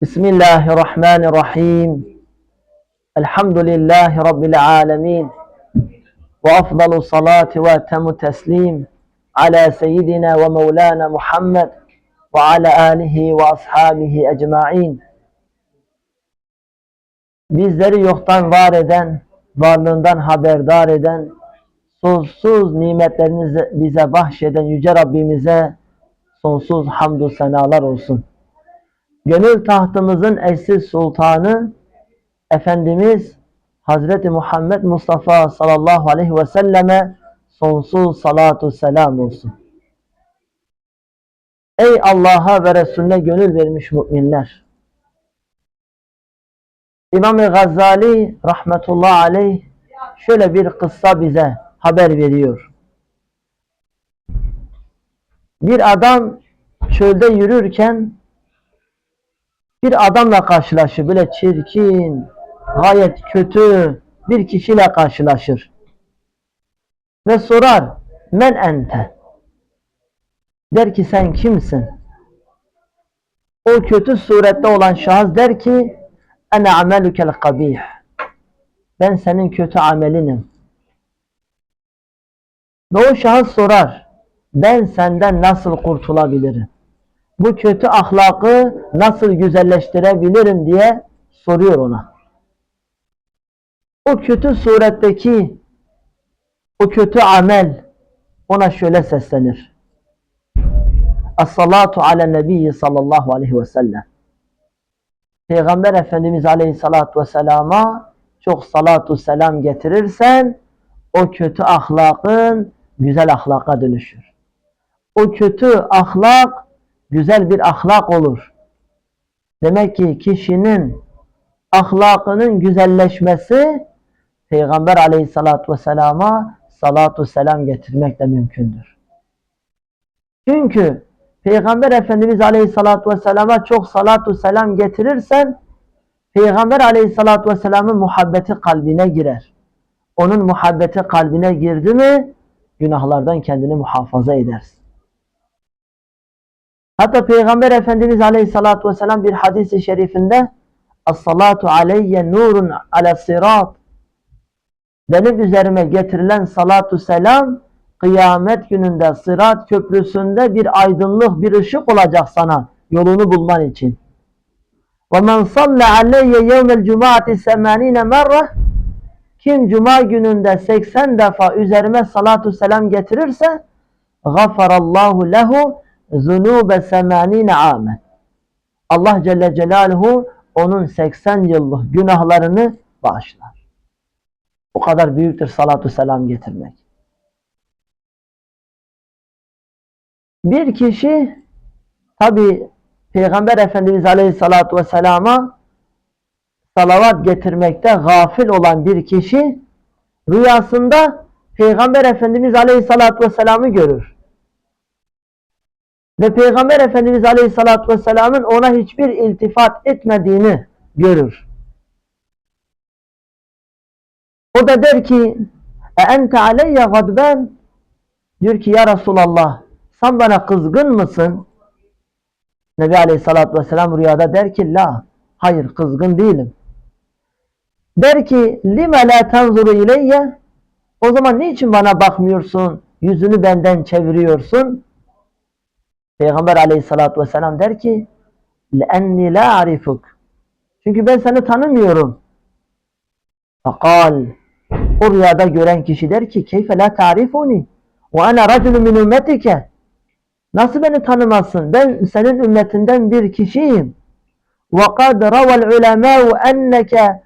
بسم الله الرحمن الرحيم الحمد لله رب العالمين وأفضل الصلاة وأتم التسليم على سيدنا ومولانا محمد وعلى آله وأصحابه أجمعين Bizleri yoktan var eden, varlığından haberdar eden, sonsuz nimetlerini bize bahşeden Yüce Rabbimize sonsuz hamdü senalar olsun. Gönül tahtımızın eşsiz sultanı Efendimiz Hazreti Muhammed Mustafa sallallahu aleyhi ve selleme sonsuz salatu selam olsun. Ey Allah'a ve Resulüne gönül vermiş müminler! İmam-ı Gazali rahmetullahi aleyh şöyle bir kıssa bize haber veriyor. Bir adam çölde yürürken bir adamla karşılaşır. Böyle çirkin, gayet kötü bir kişiyle karşılaşır. Ve sorar, men ente? Der ki sen kimsin? O kötü surette olan şahıs der ki, ene amelukel kabih. Ben senin kötü amelinim. Ve o şahıs sorar, ben senden nasıl kurtulabilirim? Bu kötü ahlakı nasıl güzelleştirebilirim diye soruyor ona. O kötü suretteki o kötü amel ona şöyle seslenir. As-salatu ala nebiyyi sallallahu aleyhi ve sellem. Peygamber Efendimiz aleyhissalatu vesselama çok salatu selam getirirsen o kötü ahlakın güzel ahlaka dönüşür. O kötü ahlak güzel bir ahlak olur. Demek ki kişinin ahlakının güzelleşmesi Peygamber aleyhissalatu vesselama salatu selam getirmekle mümkündür. Çünkü Peygamber Efendimiz aleyhissalatu vesselama çok salatu selam getirirsen Peygamber aleyhissalatu vesselamın muhabbeti kalbine girer. Onun muhabbeti kalbine girdi mi günahlardan kendini muhafaza edersin. Hatta Peygamber Efendimiz Aleyhisselatü Vesselam bir hadisi şerifinde As-salatu aleyye nurun ala sirat Benim üzerime getirilen salatu selam kıyamet gününde sırat köprüsünde bir aydınlık, bir ışık olacak sana yolunu bulman için. وَمَنْ صَلَّ عَلَيَّ يَوْمَ الْجُمَعَةِ سَمَانِينَ مَرَّةً Kim cuma gününde 80 defa üzerime salatu selam getirirse غَفَرَ اللّٰهُ لَهُ zunube semanine amen. Allah Celle Celaluhu onun 80 yıllık günahlarını bağışlar. O kadar büyüktür salatu selam getirmek. Bir kişi tabi Peygamber Efendimiz Aleyhissalatu Vesselam'a salavat getirmekte gafil olan bir kişi rüyasında Peygamber Efendimiz Aleyhissalatu Vesselam'ı görür. Ve Peygamber Efendimiz Aleyhisselatü Vesselam'ın ona hiçbir iltifat etmediğini görür. O da der ki e ente aleyye gadben diyor ki ya Resulallah sen bana kızgın mısın? Nebi Aleyhisselatü Vesselam rüyada der ki la hayır kızgın değilim. Der ki lime la tenzuru ileyye o zaman niçin bana bakmıyorsun? Yüzünü benden çeviriyorsun? Peygamber aleyhissalatü vesselam der ki لَاَنِّي لَا عَرِفُكَ Çünkü ben seni tanımıyorum. Fakal O rüyada gören kişi der ki keyfe la ta'rifuni ve ana raculu min ümmetike Nasıl beni tanımazsın? Ben senin ümmetinden bir kişiyim. Ve kad ravel ulemâ'u enneke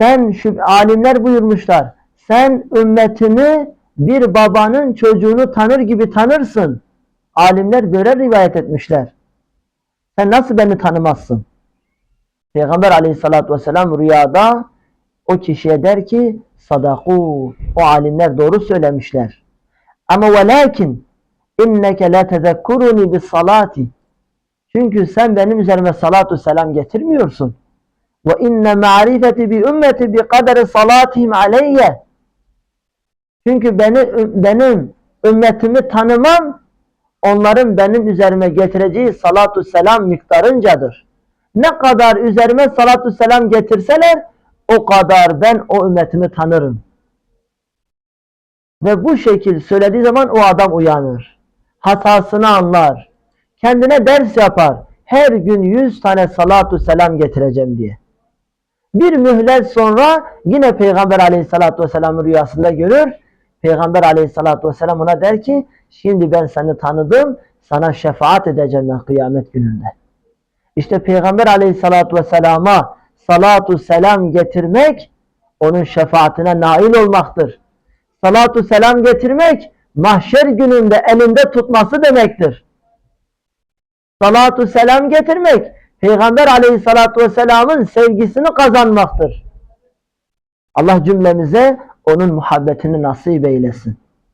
Sen şu alimler buyurmuşlar. Sen ümmetini bir babanın çocuğunu tanır gibi tanırsın. Alimler böyle rivayet etmişler. Sen nasıl beni tanımazsın? Peygamber aleyhissalatü vesselam rüyada o kişiye der ki sadaku o alimler doğru söylemişler. Ama velakin inneke la tezekkuruni bis salati çünkü sen benim üzerime salatu selam getirmiyorsun. Ve inne ma'rifeti bi ümmeti bi kaderi salatihim aleyye çünkü beni, benim ümmetimi tanımam onların benim üzerime getireceği salatu selam miktarıncadır. Ne kadar üzerime salatu selam getirseler o kadar ben o ümmetimi tanırım. Ve bu şekil söylediği zaman o adam uyanır. Hatasını anlar. Kendine ders yapar. Her gün yüz tane salatu selam getireceğim diye. Bir mühlet sonra yine Peygamber aleyhissalatü vesselam'ı rüyasında görür. Peygamber aleyhissalatü vesselam ona der ki şimdi ben seni tanıdım sana şefaat edeceğim ben kıyamet gününde. İşte Peygamber aleyhissalatü vesselama salatu selam getirmek onun şefaatine nail olmaktır. Salatu selam getirmek mahşer gününde elinde tutması demektir. Salatu selam getirmek Peygamber aleyhissalatü vesselamın sevgisini kazanmaktır. Allah cümlemize onun muhabbetini nasip eylesin.